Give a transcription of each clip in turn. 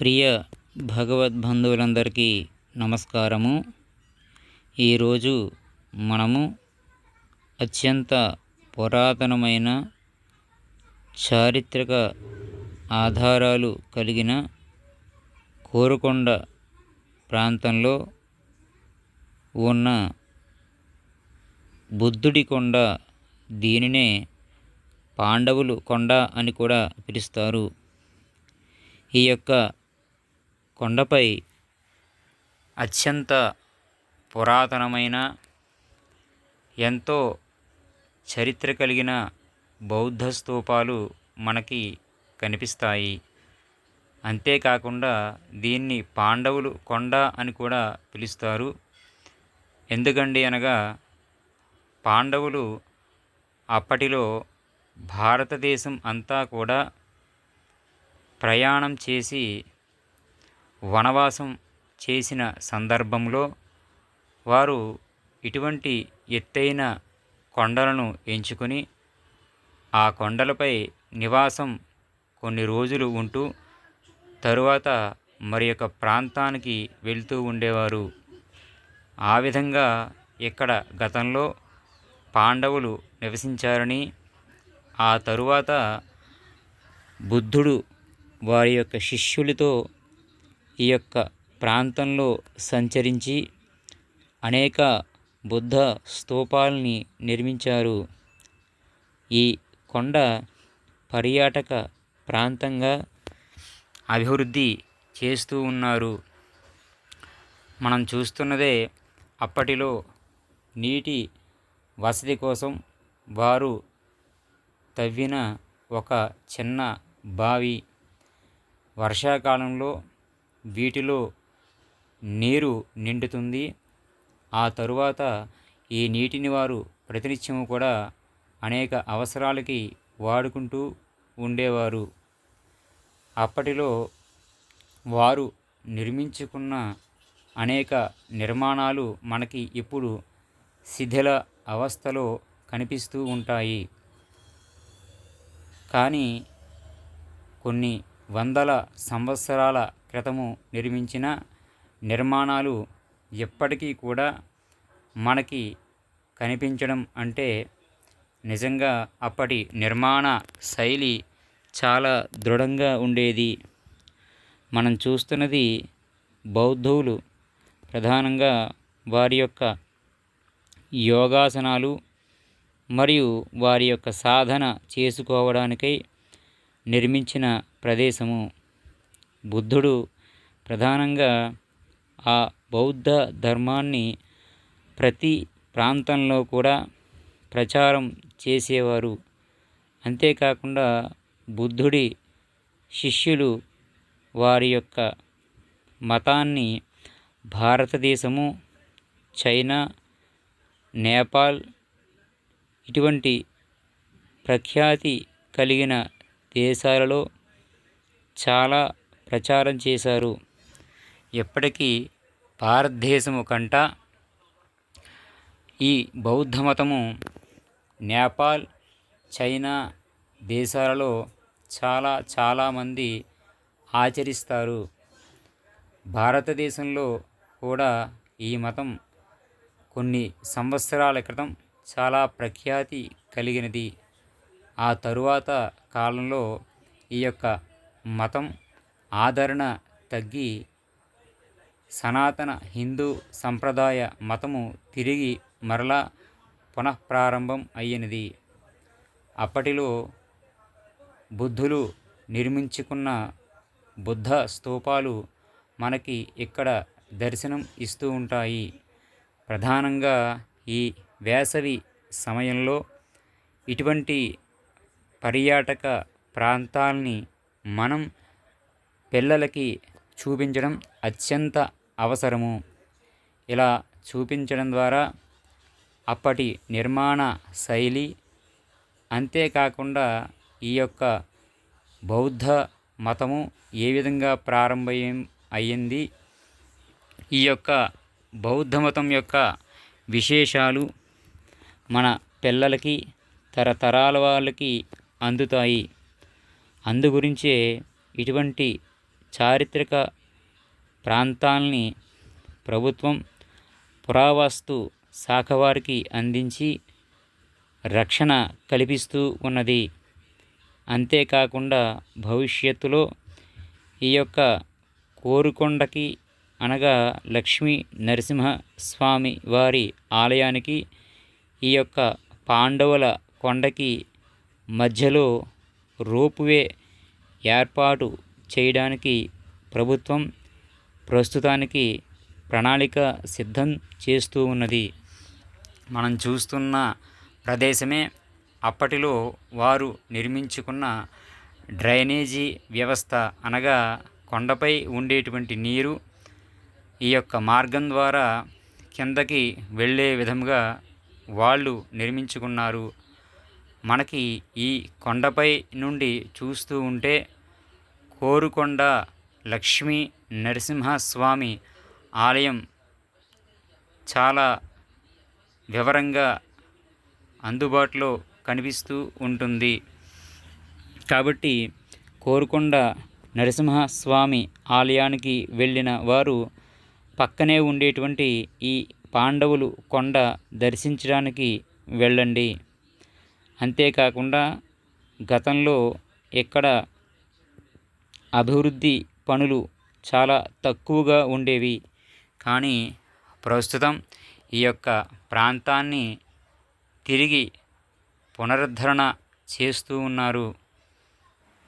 ప్రియ భగవద్బంధువులందరికీ నమస్కారము. ఈరోజు మనము అత్యంత పురాతనమైన చారిత్రక ఆధారాలు కలిగిన కోరుకొండ ప్రాంతంలో ఉన్న బుద్ధుడి కొండ దీనినే పాండవులు కొండ అని కూడా పిలుస్తారు. ఈ యొక్క కొండపై అత్యంత పురాతనమైన ఎంతో చరిత్ర కలిగిన బౌద్ధ స్థూపాలు మనకి కనిపిస్తాయి. అంతేకాకుండా దీన్ని పాండవులు కొండ అని కూడా పిలుస్తారు. ఎందుకండి అనగా పాండవులు అప్పటిలో భారతదేశం అంతా కూడా ప్రయాణం చేసి వనవాసం చేసిన సందర్భంలో వారు ఇటువంటి ఎత్తైన కొండలను ఎంచుకొని ఆ కొండలపై నివాసం కొన్ని రోజులు ఉంటూ తరువాత మరి యొక్క ప్రాంతానికి వెళ్తూ ఉండేవారు. ఆ విధంగా ఇక్కడ గతంలో పాండవులు నివసించారని ఆ తరువాత బుద్ధుడు వారి యొక్క శిష్యులతో ఈ యొక్క ప్రాంతంలో సంచరించి అనేక బుద్ధ స్తూపాలని నిర్మించారు. ఈ కొండ పర్యాటక ప్రాంతంగా అభివృద్ధి చేస్తూ ఉన్నారు. మనం చూస్తున్నదే అప్పటిలో నీటి వసతి కోసం వారు తవ్విన ఒక చిన్న బావి. వర్షాకాలంలో వీటిలో నీరు నిండుతుంది. ఆ తరువాత ఈ నీటిని వారు ప్రతినిత్యము కూడా అనేక అవసరాలకి వాడుకుంటూ ఉండేవారు. అప్పటిలో వారు నిర్మించుకున్న అనేక నిర్మాణాలు మనకి ఇప్పుడు శిథిల అవస్థలో కనిపిస్తూ ఉంటాయి. కానీ కొన్ని వందల సంవత్సరాల క్రితము నిర్మించిన నిర్మాణాలు ఎప్పటికీ కూడా మనకి కనిపించడం అంటే నిజంగా అప్పటి నిర్మాణ శైలి చాలా దృఢంగా ఉండేది. మనం చూస్తున్నది బౌద్ధులు ప్రధానంగా వారి యొక్క యోగాసనాలు మరియు వారి యొక్క సాధన చేసుకోవడానికై నిర్మించిన ప్రదేశము. బుద్ధుడు ప్రధానంగా ఆ బౌద్ధ ధర్మాన్ని ప్రతి ప్రాంతంలో కూడా ప్రచారం చేసేవారు. అంతేకాకుండా బుద్ధుడి శిష్యులు వారి యొక్క మతాన్ని భారతదేశము చైనా నేపాల్ ఇటువంటి ప్రఖ్యాతి కలిగిన దేశాలలో చాలా ప్రచారం చేశారు. ఎప్పటికీ భారతదేశము కంట ఈ బౌద్ధ మతము నేపాల్ చైనా దేశాలలో చాలా చాలామంది ఆచరిస్తారు. భారతదేశంలో కూడా ఈ మతం కొన్ని సంవత్సరాల క్రితం చాలా ప్రఖ్యాతి కలిగినది. ఆ తరువాత కాలంలో ఈ యొక్క మతం ఆదరణ తగ్గి సనాతన హిందూ సంప్రదాయ మతము తిరిగి మరలా పునఃప్రారంభం అయ్యినది. అప్పటిలో బుద్ధులు నిర్మించుకున్న బుద్ధ స్తూపాలు మనకి ఇక్కడ దర్శనం ఇస్తూ ఉంటాయి. ప్రధానంగా ఈ వేసవి సమయంలో ఇటువంటి పర్యాటక ప్రాంతాల్ని మనం పిల్లలకి చూపించడం అత్యంత అవసరము. ఇలా చూపించడం ద్వారా అప్పటి నిర్మాణ శైలి అంతేకాకుండా ఈ యొక్క బౌద్ధ మతము ఏ విధంగా ప్రారంభం అయ్యింది ఈ యొక్క బౌద్ధ మతం యొక్క విశేషాలు మన పిల్లలకి తరతరాల వాళ్ళకి అందుతాయి. అందు గురించే ఇటువంటి చారిత్రక ప్రాంతాల్ని ప్రభుత్వం పురావస్తు శాఖ వారికి అందించి రక్షణ కల్పిస్తూ ఉన్నది. అంతేకాకుండా భవిష్యత్తులో ఈ యొక్క కోరుకొండకి అనగా లక్ష్మీ నరసింహస్వామి వారి ఆలయానికి ఈ యొక్క పాండవుల కొండకి మధ్యలో రోపువే ఏర్పాటు చేయడానికి ప్రభుత్వం ప్రస్తుతానికి ప్రణాళిక సిద్ధం చేస్తూ ఉన్నది. మనం చూస్తున్న ప్రదేశమే అప్పటిలో వారు నిర్మించుకున్న డ్రైనేజీ వ్యవస్థ అనగా కొండపై ఉండేటువంటి నీరు ఈ యొక్క మార్గం ద్వారా కిందకి వెళ్ళే విధంగా వాళ్ళు నిర్మించుకున్నారు. మనకి ఈ కొండపై నుండి చూస్తూ ఉంటే కోరుకొండ లక్ష్మీ నరసింహస్వామి ఆలయం చాలా వివరంగా అందుబాటులో కనిపిస్తూ ఉంటుంది. కాబట్టి కోరుకొండ నరసింహస్వామి ఆలయానికి వెళ్ళిన వారు పక్కనే ఉండేటువంటి ఈ పాండవులు కొండ దర్శించడానికి వెళ్ళండి. అంతేకాకుండా గతంలో ఇక్కడ అభివృద్ధి పనులు చాలా తక్కువగా ఉండేవి. కానీ ప్రస్తుతం ఈ యొక్క ప్రాంతాన్ని తిరిగి పునరుద్ధరణ చేస్తూ ఉన్నారు.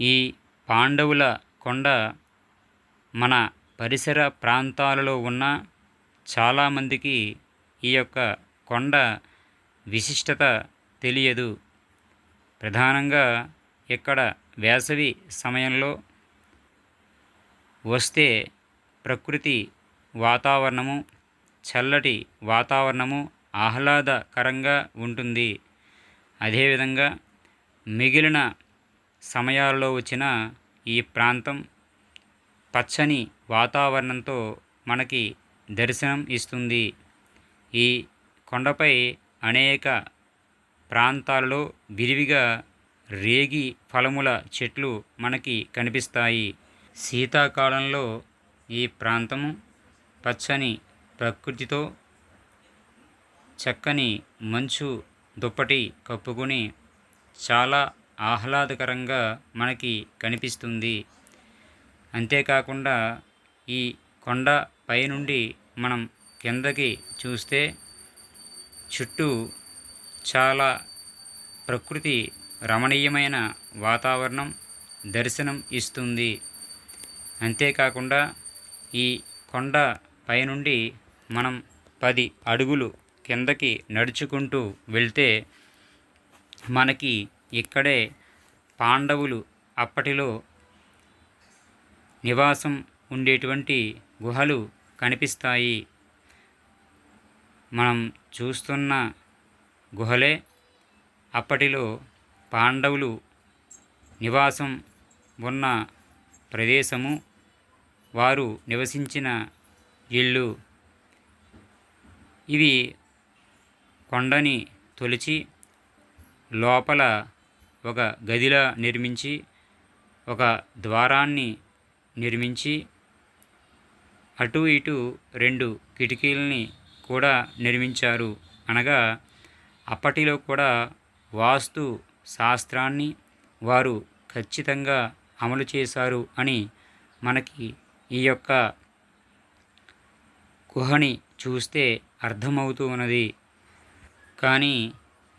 ఈ పాండవుల కొండ మన పరిసర ప్రాంతాలలో ఉన్న చాలామందికి ఈ యొక్క కొండ విశిష్టత తెలియదు. ప్రధానంగా ఇక్కడ వేసవి సమయంలో వస్తే ప్రకృతి వాతావరణము చల్లటి వాతావరణము ఆహ్లాదకరంగా ఉంటుంది. అదేవిధంగా మిగిలిన సమయాల్లో వచ్చిన ఈ ప్రాంతం పచ్చని వాతావరణంతో మనకి దర్శనం ఇస్తుంది. ఈ కొండపై అనేక ప్రాంతాలలో విరివిగా రేగి ఫలముల చెట్లు మనకి కనిపిస్తాయి. శీతాకాలంలో ఈ ప్రాంతము పచ్చని ప్రకృతితో చక్కని మంచు దుప్పటి కప్పుకొని చాలా ఆహ్లాదకరంగా మనకి కనిపిస్తుంది. అంతేకాకుండా ఈ కొండ పైనుండి మనం కిందకి చూస్తే చుట్టూ చాలా ప్రకృతి రమణీయమైన వాతావరణం దర్శనం ఇస్తుంది. అంతేకాకుండా ఈ కొండ పైనుండి మనం పది అడుగులు కిందకి నడుచుకుంటూ వెళ్తే మనకి ఇక్కడే పాండవులు అప్పటిలో నివాసం ఉండేటువంటి గుహలు కనిపిస్తాయి. మనం చూస్తున్న గుహలే అప్పటిలో పాండవులు నివాసం ఉన్న ప్రదేశము. వారు నివసించిన ఇళ్ళు ఇవి కొండని తొలిచి లోపల ఒక గదిలా నిర్మించి ఒక ద్వారాన్ని నిర్మించి అటు ఇటు రెండు కిటికీలని కూడా నిర్మించారు. అనగా అప్పటిలో కూడా వాస్తు శాస్త్రాన్ని వారు ఖచ్చితంగా అమలు చేశారు అని మనకి ఈ యొక్క గుహని చూస్తే అర్థమవుతూ ఉన్నది. కానీ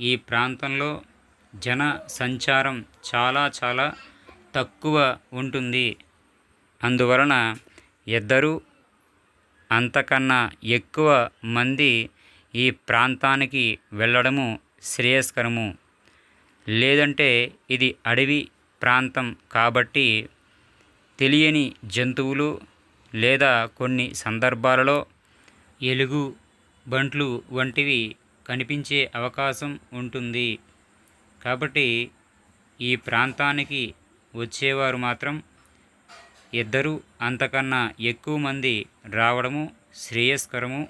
ఈ ప్రాంతంలో జన సంచారం చాలా చాలా తక్కువ ఉంటుంది. అందువలన ఇద్దరు అంతకన్నా ఎక్కువ మంది ఈ ప్రాంతానికి వెళ్ళడము శ్రేయస్కరము. లేదంటే ఇది అడవి ప్రాంతం కాబట్టి తెలియని జంతువులు లేదా కొన్ని సందర్భాలలో ఎలుగు బంట్లు వంటివి కనిపించే అవకాశం ఉంటుంది. కాబట్టి ఈ ప్రాంతానికి వచ్చేవారు మాత్రం ఇద్దరు అంతకన్నా ఎక్కువ మంది రావడము శ్రేయస్కరము.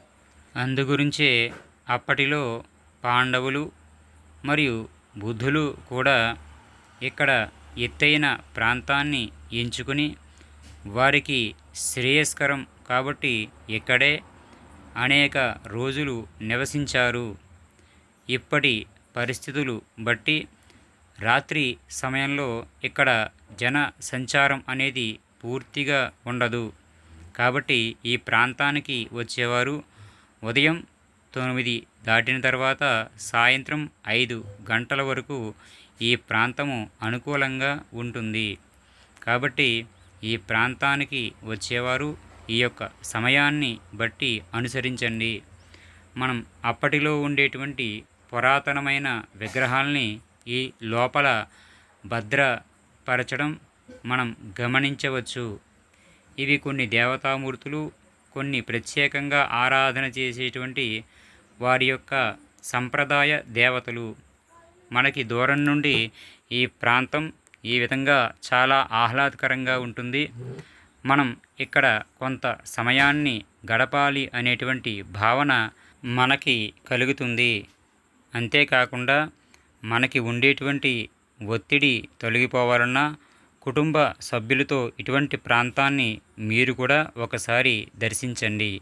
అందుగురించే అప్పటిలో పాండవులు మరియు బుద్ధులు కూడా ఇక్కడ ఎత్తైన ప్రాంతాన్ని ఎంచుకుని వారికి శ్రేయస్కరం కాబట్టి ఇక్కడే అనేక రోజులు నివసించారు. ఇప్పటి పరిస్థితులు బట్టి రాత్రి సమయంలో ఇక్కడ జన సంచారం అనేది పూర్తిగా ఉండదు. కాబట్టి ఈ ప్రాంతానికి వచ్చేవారు ఉదయం తొమ్మిది దాటిన తర్వాత సాయంత్రం ఐదు గంటల వరకు ఈ ప్రాంతము అనుకూలంగా ఉంటుంది. కాబట్టి ఈ ప్రాంతానికి వచ్చేవారు ఈ యొక్క సమయాన్ని బట్టి అనుసరించండి. మనం అప్పటిలో ఉండేటువంటి పురాతనమైన విగ్రహాల్ని ఈ లోపల భద్రపరచడం మనం గమనించవచ్చు. ఇవి కొన్ని దేవతామూర్తులు కొన్ని ప్రత్యేకంగా ఆరాధన చేసేటువంటి వారి యొక్క సంప్రదాయ దేవతలు. మనకి దూరం నుండి ఈ ప్రాంతం ఈ విధంగా చాలా ఆహ్లాదకరంగా ఉంటుంది. మనం ఇక్కడ కొంత సమయాన్ని గడపాలి అనేటువంటి భావన మనకి కలుగుతుంది. అంతేకాకుండా మనకి ఉండేటువంటి ఒత్తిడి తొలగిపోవాలన్నా కుటుంబ సభ్యులతో ఇటువంటి ప్రాంతాన్ని మీరు కూడా ఒకసారి దర్శించండి.